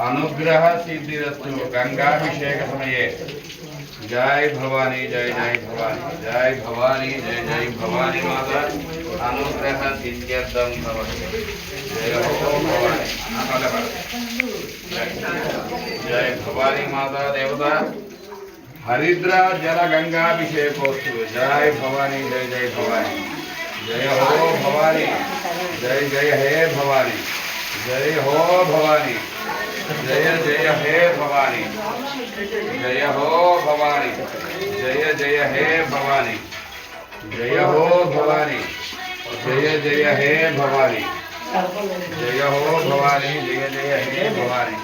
अनुग्रह सिद्धिस्तु गंगाभिषेक समये जय भवानी, जय जय भवानी जय भवानी, जय जय भवानी माता। अनुग्रह सिद्ध्यर्थम भवति। जय भवानी। जय भवानी माता, देवता। हरिद्रा जल गंगाभिषेकोस्तु। जय भवानी, जय जय भवानी। जय हो भवानी। जय जय, हे भवानी। जय हो भवानी। జయ జయ హే భవాని. జయ హో భవాని. జయ జయ హే భవాని. జయ హో భవాని. జయ జయ హే భవాని. జయ హో భవాని. జయ జయ హే భవాని.